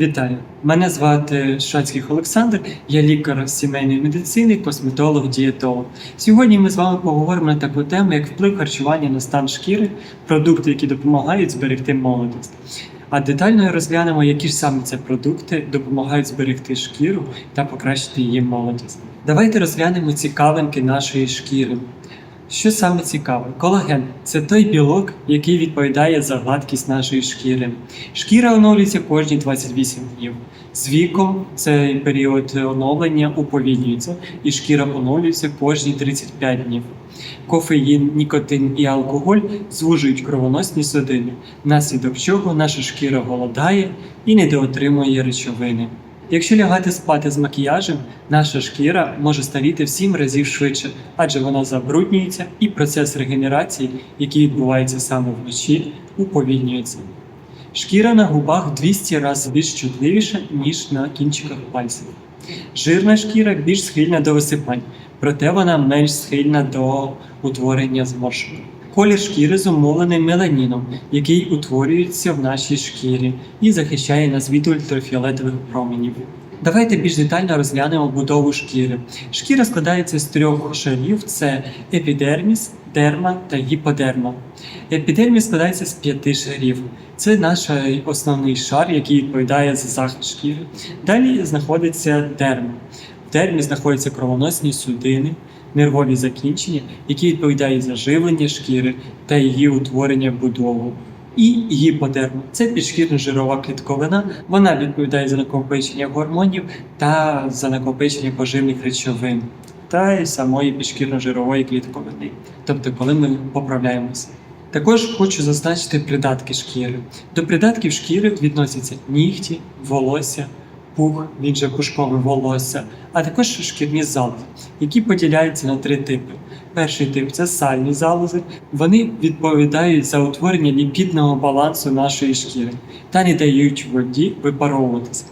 Вітаю! Мене звати Шацьких Олександр, я лікар сімейної медицини, косметолог, дієтолог. Сьогодні ми з вами поговоримо на таку тему, як вплив харчування на стан шкіри, продукти, які допомагають зберегти молодість. А детально розглянемо, які ж саме це продукти допомагають зберегти шкіру та покращити її молодість. Давайте розглянемо цікавинки нашої шкіри. Що саме цікаве? Колаген це той білок, який відповідає за гладкість нашої шкіри. Шкіра оновлюється кожні 28 днів. З віком цей період оновлення уповільнюється, і шкіра оновлюється кожні 35 днів. Кофеїн, нікотин і алкоголь звужують кровоносні судини, внаслідок чого наша шкіра голодає і недоотримує речовини. Якщо лягати спати з макіяжем, наша шкіра може старіти в 7 разів швидше, адже вона забруднюється і процес регенерації, який відбувається саме вночі, уповільнюється. Шкіра на губах в 200 разів більш чутливіша, ніж на кінчиках пальців. Жирна шкіра більш схильна до висипань, проте вона менш схильна до утворення зморшок. Колір шкіри зумовлений меланіном, який утворюється в нашій шкірі і захищає нас від ультрафіолетових променів. Давайте більш детально розглянемо будову шкіри. Шкіра складається з трьох шарів: це епідерміс, дерма та гіподерма. Епідерміс складається з п'яти шарів. Це наш основний шар, який відповідає за захист шкіри. Далі знаходиться дерма. В дермі знаходяться кровоносні судини, нервові закінчення, які відповідають за живлення шкіри та її утворення будову. І гіподерма це підшкірна жирова клітковина. Вона відповідає за накопичення гормонів та за накопичення поживних речовин та й самої підшкірно-жирової клітковини, тобто коли ми поправляємося. Також хочу зазначити придатки шкіри. До придатків шкіри відносяться нігті, волосся, пух, він же пушкове волосся, а також шкірні залози, які поділяються на три типи. Перший тип це сальні залози. Вони відповідають за утворення ліпідного балансу нашої шкіри та не дають воді випаровуватися.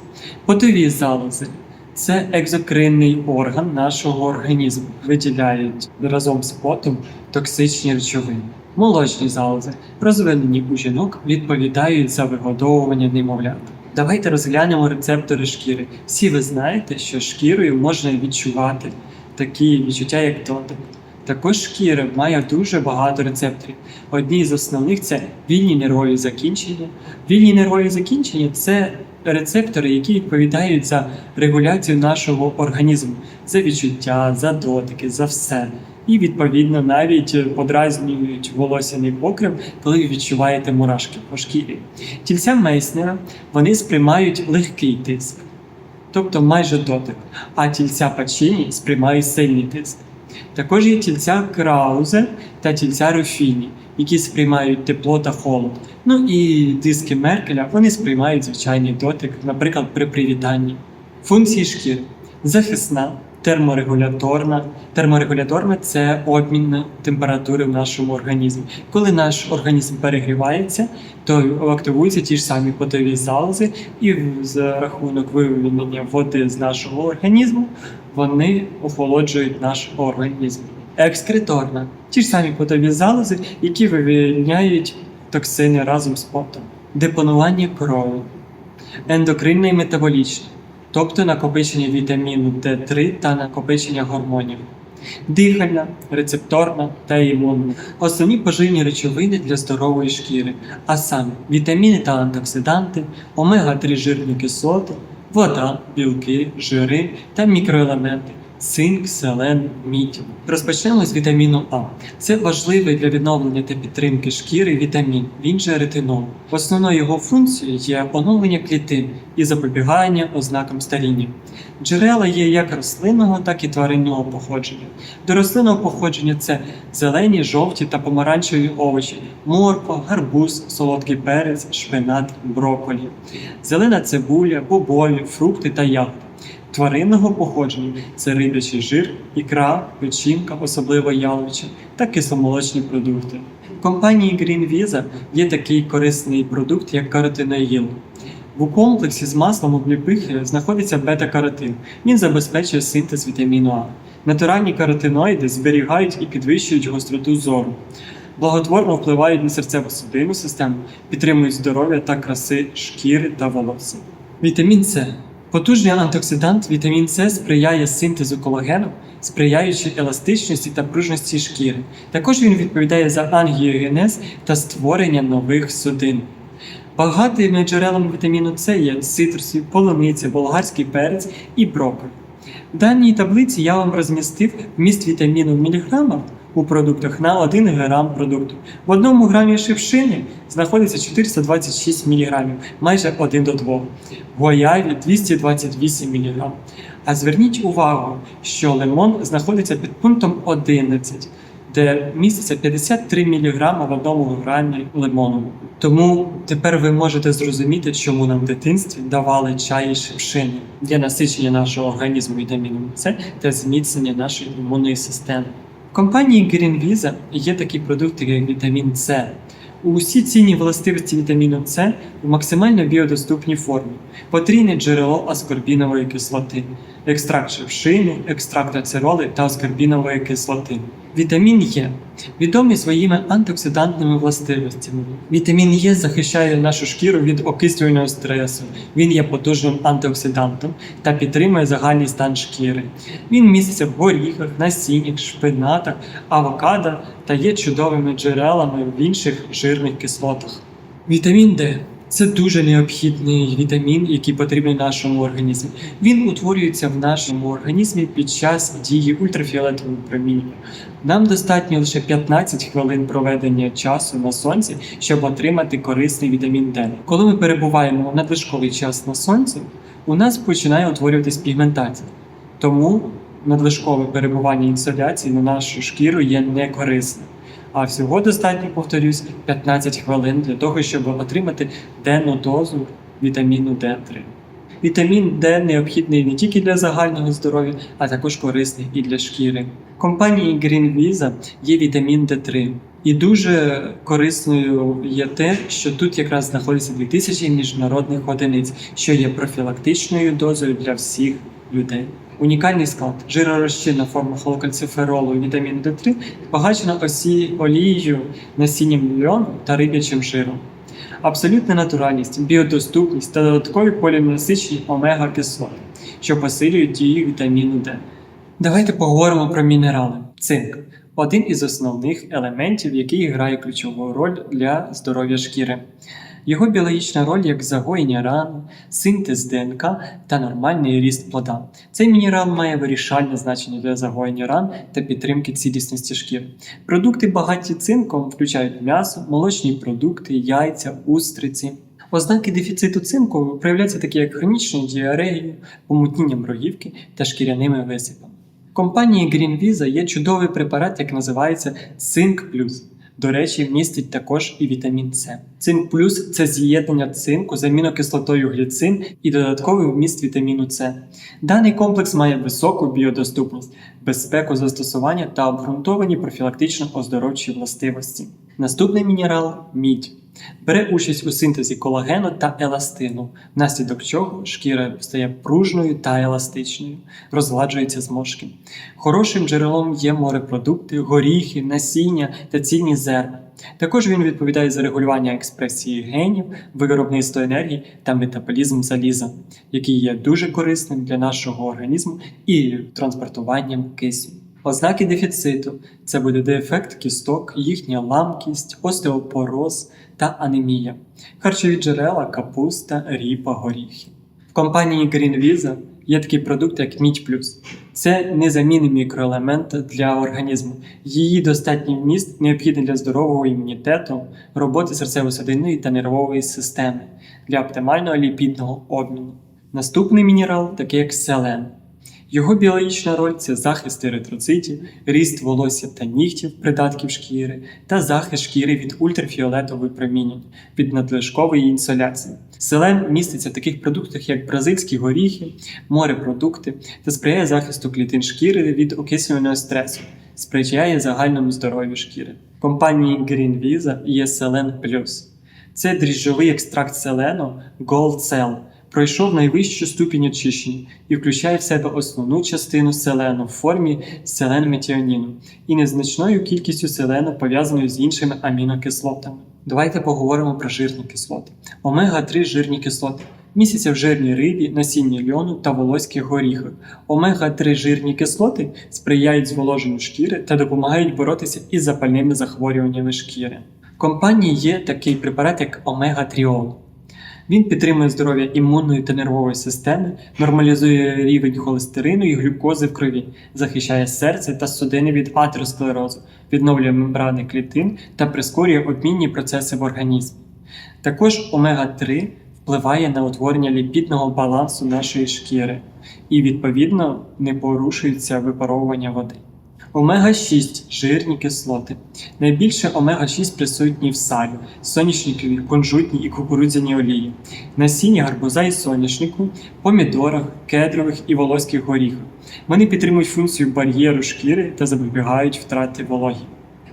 Потові залози це екзокринний орган нашого організму, виділяють разом з потом токсичні речовини. Молочні залози, розвинені у жінок, відповідають за вигодовування немовлят. Давайте розглянемо рецептори шкіри. Всі ви знаєте, що шкірою можна відчувати такі відчуття, як дотик. Також шкіра має дуже багато рецепторів. Одні з основних це вільні нервові закінчення. Вільні нервові закінчення це рецептори, які відповідають за регуляцію нашого організму, за відчуття, за дотики, за все. І відповідно навіть подразнюють волосяний покрив, коли ви відчуваєте мурашки по шкірі. Тільця Мейснера вони сприймають легкий тиск, тобто майже дотик, а тільця Пачіні сприймають сильний тиск. Також є тільця Краузе та тільця Руфіні, які сприймають тепло та холод. Ну і диски Меркеля вони сприймають звичайний дотик, наприклад, при привітанні. Функції шкіри захисна, терморегуляторна. Терморегуляторна це обмін температури в нашому організмі. Коли наш організм перегрівається, то активуються ті ж самі потові залози, і за рахунок вивільнення води з нашого організму вони охолоджують наш організм. Екскреторна ті ж самі потові залози, які вивільняють токсини разом з потом. Депонування крові, ендокринне і метаболічне, тобто накопичення вітаміну Д3 та накопичення гормонів. Дихальна, рецепторна та імунна основні поживні речовини для здорової шкіри, а саме вітаміни та антиоксиданти, омега-3 жирні кислоти, вода, білки, жири та мікроелементи. Цинк, селен, мідь. Розпочнемо з вітаміну А. Це важливий для відновлення та підтримки шкіри вітамін, він же ретинол. Основною його функцією є оновлення клітин і запобігання ознакам старіння. Джерела є як рослинного, так і тваринного походження. До рослинного походження це зелені, жовті та помаранчеві овочі, морква, гарбуз, солодкий перець, шпинат, брокколі, зелена цибуля, бобові, фрукти та ягоди. Тваринного походження це рибячий жир, ікра, печінка, особливо яловича та кисломолочні продукти. В компанії Green Visa є такий корисний продукт, як каротиноїл. У комплексі з маслом обліпихи знаходиться бета-каротин. Він забезпечує синтез вітаміну А. Натуральні каротиноїди зберігають і підвищують гостроту зору. Благотворно впливають на серцево-судинну систему, підтримують здоров'я та краси шкіри та волосся. Вітамін С. Потужний антиоксидант вітамін С сприяє синтезу колагену, сприяючи еластичності та пружності шкіри. Також він відповідає за ангіогенез та створення нових судин. Багатими джерелами вітаміну С є цитрусові, полуниця, болгарський перець і брокколі. В даній таблиці я вам розмістив вміст вітаміну в міліграмах у продуктах на 1 грам продукту. В одному грамі шипшини знаходиться 426 мг, майже 1 до 2. В гояві 228 мг. А зверніть увагу, що лимон знаходиться під пунктом 11, де міститься 53 мг в одному грамі лимону. Тому тепер ви можете зрозуміти, чому нам в дитинстві давали чай і шипшини для насичення нашого організму вітаміном С та зміцнення нашої імунної системи. Компанії Green Visa є такі продукти, як вітамін С. Усі цінні властивості вітаміну С в максимально біодоступній формі, потрійне джерело аскорбінової кислоти, екстракт шевшини, екстракт ацероли та аскорбінової кислоти. Вітамін Е відомий своїми антиоксидантними властивостями. Вітамін Е захищає нашу шкіру від окислювального стресу. Він є потужним антиоксидантом та підтримує загальний стан шкіри. Він міститься в горіхах, насіннях, шпинатах, авокадо та є чудовими джерелами в інших жирних кислотах. Вітамін Д це дуже необхідний вітамін, який потрібен нашому організму. Він утворюється в нашому організмі під час дії ультрафіолетового проміння. Нам достатньо лише 15 хвилин проведення часу на сонці, щоб отримати корисний вітамін Д. Коли ми перебуваємо в надлишковий час на сонці, у нас починає утворюватись пігментація. Тому надлишкове перебування інсоляції на нашу шкіру є некорисним. А всього достатньо, повторюсь, 15 хвилин для того, щоб отримати денну дозу вітаміну D3. Вітамін D необхідний не тільки для загального здоров'я, а також корисний і для шкіри. В компанії Green Visa є вітамін D3. І дуже корисною є те, що тут якраз знаходиться 2000 міжнародних одиниць, що є профілактичною дозою для всіх людей. Унікальний склад жиророзчинна форма холокальциферолу і вітаміну D3 збагачена осі олією, насінням льону та риб'ячим жиром. Абсолютна натуральність, біодоступність та додаткові полінасичені омега-кислоти, що посилюють дію вітаміну D. Давайте поговоримо про мінерали. Цинк один із основних елементів, який грає ключову роль для здоров'я шкіри. Його біологічна роль як загоєння ран, синтез ДНК та нормальний ріст плода. Цей мінерал має вирішальне значення для загоєння ран та підтримки цілісності шкіри. Продукти багаті цинком включають м'ясо, молочні продукти, яйця, устриці. Ознаки дефіциту цинку проявляються такі, як хронічною діареєю, помутнінням рогівки та шкіряними висипами. Компанії Green Visa є чудовий препарат, який називається Цинк Плюс. До речі, містить також і вітамін С. Цинк плюс це з'єднання цинку з амінокислотою гліцин і додатковий вміст вітаміну С. Даний комплекс має високу біодоступність, безпеку застосування та обґрунтовані профілактично оздоровчі властивості. Наступний мінерал мідь. Бере участь у синтезі колагену та еластину, внаслідок чого шкіра стає пружною та еластичною, розгладжуються зморшки. Хорошим джерелом є морепродукти, горіхи, насіння та цільні зерна. Також він відповідає за регулювання експресії генів, виробництво енергії та метаболізм заліза, який є дуже корисним для нашого організму і транспортуванням кисню. Ознаки дефіциту це буде дефект кісток, їхня ламкість, остеопороз та анемія, харчові джерела, капуста, ріпа, горіхи. В компанії Green Visa є такий продукт, як Мідь Плюс. Це незамінний мікроелемент для організму. Її достатній вміст необхідний для здорового імунітету, роботи серцево-судинної та нервової системи для оптимального ліпідного обміну. Наступний мінерал, такий як селен. Його біологічна роль це захист еритроцитів, ріст волосся та нігтів, придатків шкіри та захист шкіри від ультрафіолетової проміння, від надлишкової інсоляції. Селен міститься в таких продуктах, як бразильські горіхи, морепродукти та сприяє захисту клітин шкіри від окислювального стресу, сприяє загальному здоров'ю шкіри. Компанії Green Visa є Селен Plus. Це дріжджовий екстракт селену Gold Cell, пройшов найвищу ступінь очищення і включає в себе основну частину селену в формі селен-метіоніну і незначною кількістю селену пов'язаною з іншими амінокислотами. Давайте поговоримо про жирні кислоти. Омега-3 жирні кислоти містяться в жирній рибі, насінні льону та волоських горіхах. Омега-3 жирні кислоти сприяють зволоженню шкіри та допомагають боротися із запальними захворюваннями шкіри. В компанії є такий препарат, як омега-тріол. Він підтримує здоров'я імунної та нервової системи, нормалізує рівень холестерину і глюкози в крові, захищає серце та судини від атеросклерозу, відновлює мембрани клітин та прискорює обмінні процеси в організмі. Також омега-3 впливає на утворення ліпідного балансу нашої шкіри і, відповідно, не порушується випаровування води. Омега-6 жирні кислоти. Найбільше омега-6 присутні в салі, соняшниковій, кунжутній і кукурудзяній олії, насінні гарбуза і соняшнику, помідорах, кедрових і волоських горіхах. Вони підтримують функцію бар'єру шкіри та запобігають втрати вологі.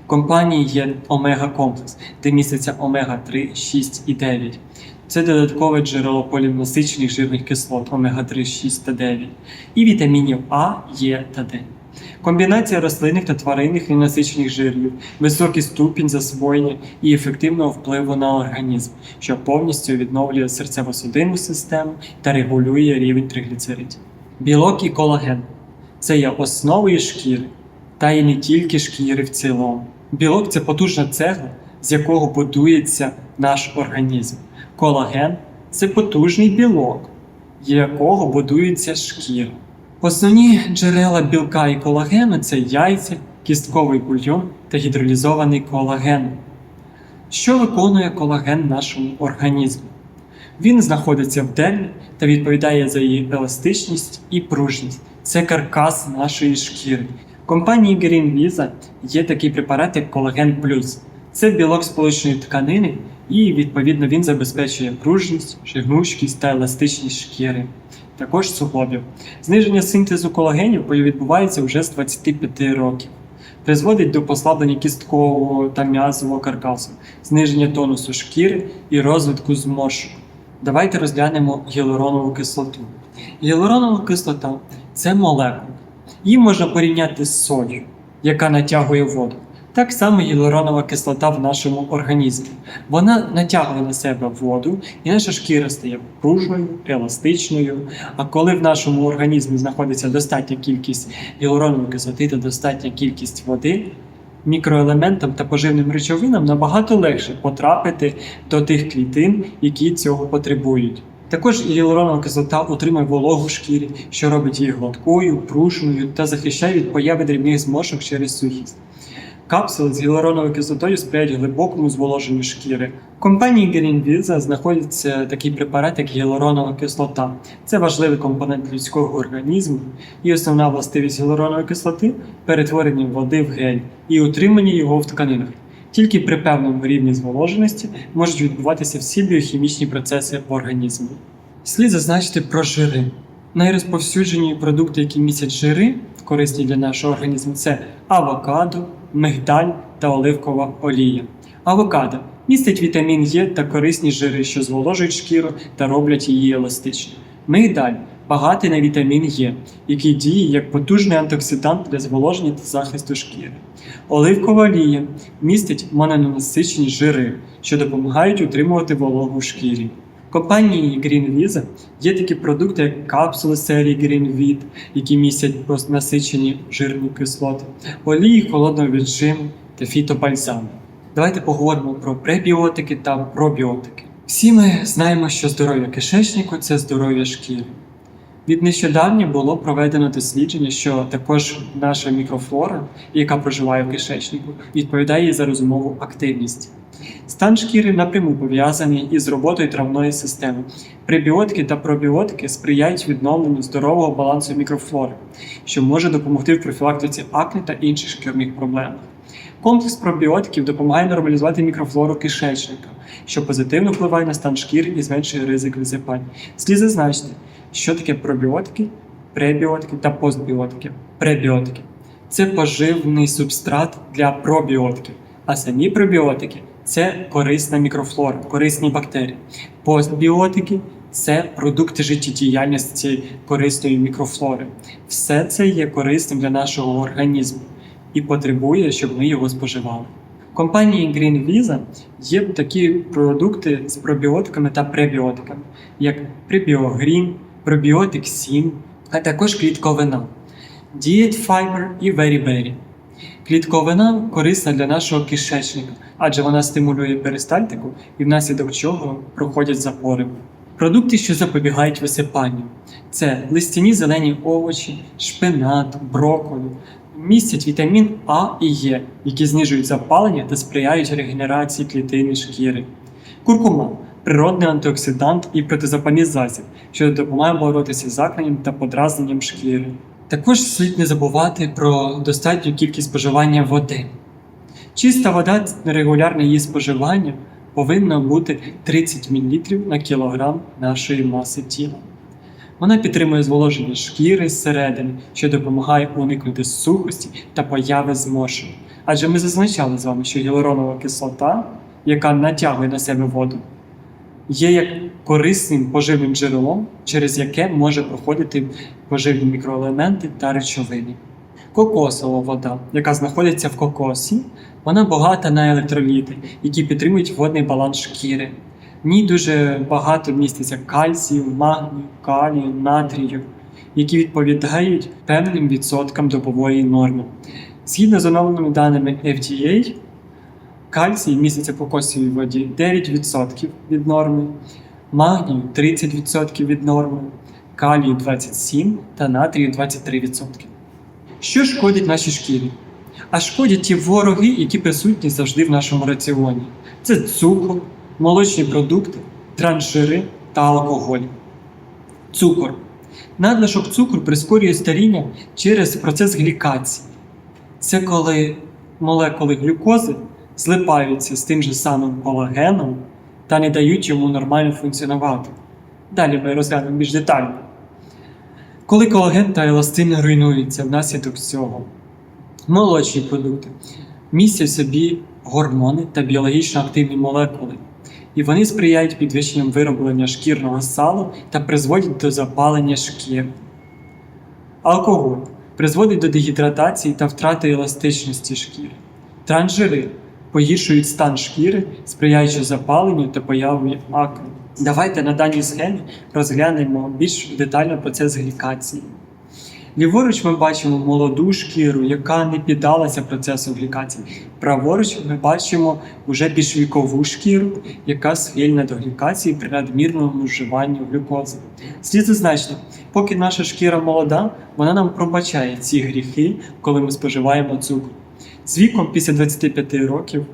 В компанії є омега-комплекс, де міститься омега-3, 6 і 9. Це додаткове джерело полінасичених жирних кислот омега-3, 6 та 9 і вітамінів А, Е та Д. Комбінація рослинних та тваринних ненасичених жирів, високий ступінь засвоєння і ефективного впливу на організм, що повністю відновлює серцево-судинну систему та регулює рівень тригліцеридів. Білок і колаген це є основою шкіри, та й не тільки шкіри в цілому. Білок це потужна цегла, з якого будується наш організм. Колаген це потужний білок, якого будується шкіра. Основні джерела білка і колагену це яйця, кістковий бульйон та гідролізований колаген. Що виконує колаген в нашому організмі? Він знаходиться в дермі та відповідає за її еластичність і пружність. Це каркас нашої шкіри. В компанії Green Visa є такий препарат, як колаген плюс. Це білок сполучної тканини, і відповідно він забезпечує пружність, гнучкість та еластичність шкіри. Також суглобів. Зниження синтезу колагенів відбувається вже з 25 років. Призводить до послаблення кісткового та м'язового каркасу, зниження тонусу шкіри і розвитку зморшок. Давайте розглянемо гіалуронову кислоту. Гіалуронова кислота це молекула. Її можна порівняти з солью, яка натягує воду. Так само гіалуронова кислота в нашому організмі. Вона натягує на себе воду, і наша шкіра стає пружною, еластичною. А коли в нашому організмі знаходиться достатня кількість гіалуронової кислоти та достатня кількість води, мікроелементам та поживним речовинам набагато легше потрапити до тих клітин, які цього потребують. Також гіалуронова кислота утримує вологу шкірі, що робить її гладкою, пружною та захищає від появи дрібних зморшок через сухість. Капсули з гіалуроновою кислотою сприяють глибокому зволоженню шкіри. В компанії Green Visa знаходиться такий препарат, як гіалуронова кислота. Це важливий компонент людського організму і основна властивість гіалуронової кислоти перетворення води в гель і утримання його в тканинах. Тільки при певному рівні зволоженості можуть відбуватися всі біохімічні процеси в організмі. Слід зазначити про жири. Найрозповсюджені продукти, які містять жири, корисні для нашого організму, це авокадо, мигдаль та оливкова олія. Авокадо містить вітамін Е та корисні жири, що зволожують шкіру та роблять її еластичною. Мигдаль багатий на вітамін Е, який діє як потужний антиоксидант для зволоження та захисту шкіри. Оливкова олія містить мононенасичені жири, що допомагають утримувати вологу в шкірі. Компанії Green Visa є такі продукти, як капсули серії Green Vit, які містять насичені жирні кислоти, олії холодного віджиму та фітобальзами. Давайте поговоримо про пребіотики та пробіотики. Всі ми знаємо, що здоров'я кишечнику це здоров'я шкіри. Від нещодавня було проведено дослідження, що також наша мікрофлора, яка проживає в кишечнику, відповідає за розумову активність. Стан шкіри напряму пов'язаний із роботою травної системи. Пребіотики та пробіотики сприяють відновленню здорового балансу мікрофлори, що може допомогти в профілактиці акне та інших шкірних проблем. Комплекс пробіотиків допомагає нормалізувати мікрофлору кишечника, що позитивно впливає на стан шкіри і зменшує ризик висипань. Слід зазначити, що таке пробіотики, пребіотики та постбіотики. Пребіотики це поживний субстрат для пробіотиків, а самі пробіотики це корисна мікрофлора, корисні бактерії. Постбіотики це продукти життєдіяльності корисної мікрофлори. Все це є корисним для нашого організму і потребує, щоб ми його споживали. Компанії Green Visa є такі продукти з пробіотиками та пребіотиками, як Prebio Пробіотик 7, а також клітковина Diet Fiber і Berry. Клітковина корисна для нашого кишечника, адже вона стимулює перистальтику і внаслідок чого проходять запори. Продукти, що запобігають висипанню, це листяні зелені овочі, шпинат, брокколі, містять вітамін А і Е, які знижують запалення та сприяють регенерації клітини шкіри. Куркума природний антиоксидант і протизапальний засіб, що допомагає боротися з закренням та подразненням шкіри. Також слід не забувати про достатню кількість споживання води. Чиста вода регулярне її споживання повинно бути 30 мл на кілограм нашої маси тіла. Вона підтримує зволоження шкіри зсередини, що допомагає уникнути сухості та появи зморшок. Адже ми зазначали з вами, що гіалуронова кислота, яка натягує на себе воду, є як корисним поживним джерелом, через яке може проходити поживні мікроелементи та речовини. Кокосова вода, яка знаходиться в кокосі, вона багата на електроліти, які підтримують водний баланс шкіри. В ній дуже багато міститься кальцію, магнію, калію, натрію, які відповідають певним відсоткам добової норми. Згідно з оновленими даними FDA, кальцій міститься в кокосовій воді 9% від норми, магнію 30% від норми, калію 27% та натрію 23%. Що шкодить нашій шкірі? А шкодять ті вороги, які присутні завжди в нашому раціоні. Це цукор, молочні продукти, трансжири та алкоголь. Цукор. Надлишок цукру прискорює старіння через процес глікації. Це коли молекули глюкози злипаються з тим же самим колагеном та не дають йому нормально функціонувати. Далі ми розглянемо більш детально. Коли колаген та еластин руйнуються внаслідок цього, молочні продукти містять в собі гормони та біологічно активні молекули, і вони сприяють підвищенням вироблення шкірного сала та призводять до запалення шкір. Алкоголь призводить до дегідратації та втрати еластичності шкіри. Трансжири погіршують стан шкіри, сприяючи запаленню та появі акне. Давайте на даній схемі розглянемо більш детально процес глікації. Ліворуч ми бачимо молоду шкіру, яка не піддалася процесу глікації. Праворуч ми бачимо вже більш вікову шкіру, яка схильна до глікації при надмірному вживанні глюкози. Слід зазначити, поки наша шкіра молода, вона нам пробачає ці гріхи, коли ми споживаємо цукор. З віком після 25 років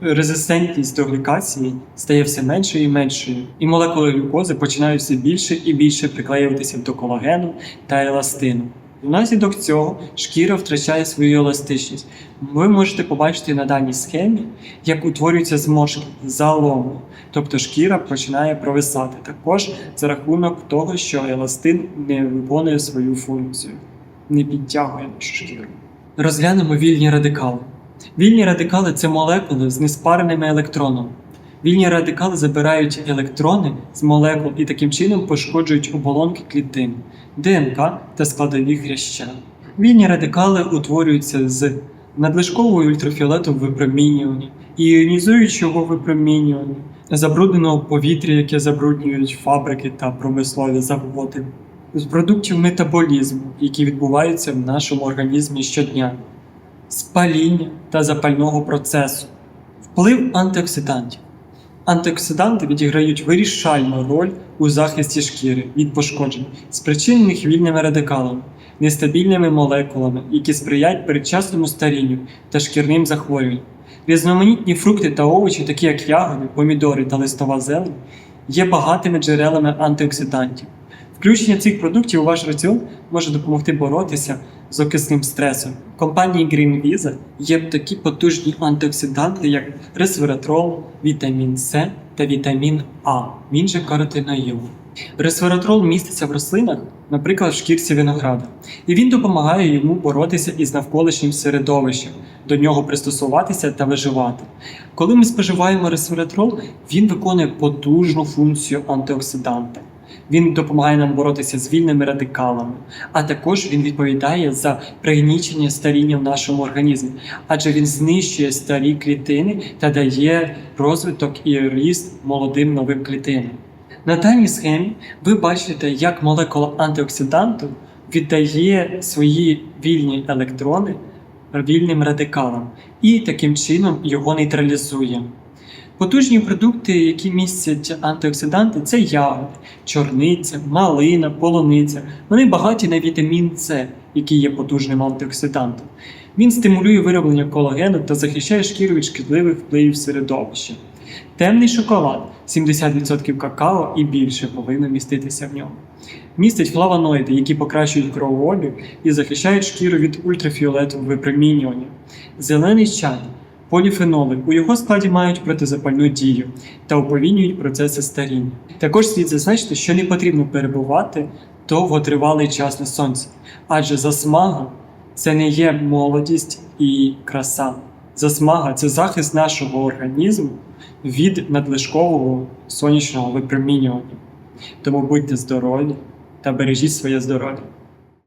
резистентність до глікації стає все меншою і меншою, і молекули глюкози починають все більше і більше приклеюватися до колагену та еластину. Внаслідок цього шкіра втрачає свою еластичність. Ви можете побачити на даній схемі, як утворюються зморшки, заломи, тобто шкіра починає провисати. Також за рахунок того, що еластин не виконує свою функцію, не підтягує нашу шкіру. Розглянемо вільні радикали. Вільні радикали це молекули з неспареними електронами. Вільні радикали забирають електрони з молекул і таким чином пошкоджують оболонки клітин, ДНК та складові хряща. Вільні радикали утворюються з надлишкового ультрафіолетового випромінювання, іонізуючого випромінювання, забрудненого повітря, яке забруднюють фабрики та промислові заводи, з продуктів метаболізму, які відбуваються в нашому організмі щодня спаління та запального процесу, вплив антиоксидантів. Антиоксиданти відіграють вирішальну роль у захисті шкіри від пошкоджень, спричинених вільними радикалами, нестабільними молекулами, які сприяють передчасному старінню та шкірним захворюванням. Різноманітні фрукти та овочі, такі як ягоди, помідори та листова зелень, є багатими джерелами антиоксидантів. Включення цих продуктів у ваш раціон може допомогти боротися з окисним стресом. В компанії Green Visa є такі потужні антиоксиданти, як ресвератрол, вітамін С та вітамін А, він же каротиноїд. Ресвератрол міститься в рослинах, наприклад, в шкірці винограда, і він допомагає йому боротися із навколишнім середовищем, до нього пристосуватися та виживати. Коли ми споживаємо ресвератрол, він виконує потужну функцію антиоксиданта. Він допомагає нам боротися з вільними радикалами, а також він відповідає за пригнічення старіння в нашому організмі, адже він знищує старі клітини та дає розвиток і ріст молодим новим клітинам. На даній схемі ви бачите, як молекула антиоксиданту віддає свої вільні електрони вільним радикалам і таким чином його нейтралізує. Потужні продукти, які містять антиоксиданти, це ягоди, чорниця, малина, полуниця. Вони багаті на вітамін С, який є потужним антиоксидантом. Він стимулює вироблення колагену та захищає шкіру від шкідливих впливів середовища. Темний шоколад 70% какао і більше повинно міститися в ньому. Містить флавоноїди, які покращують кровообіг і захищають шкіру від ультрафіолетового випромінювання. Зелений чай Поліфеноли у його складі мають протизапальну дію та уповільнюють процеси старіння. Також слід зазначити, що не потрібно перебувати довготривалий час на сонці, адже засмага це не є молодість і краса. Засмага це захист нашого організму від надлишкового сонячного випромінювання. Тому будьте здорові та бережіть своє здоров'я.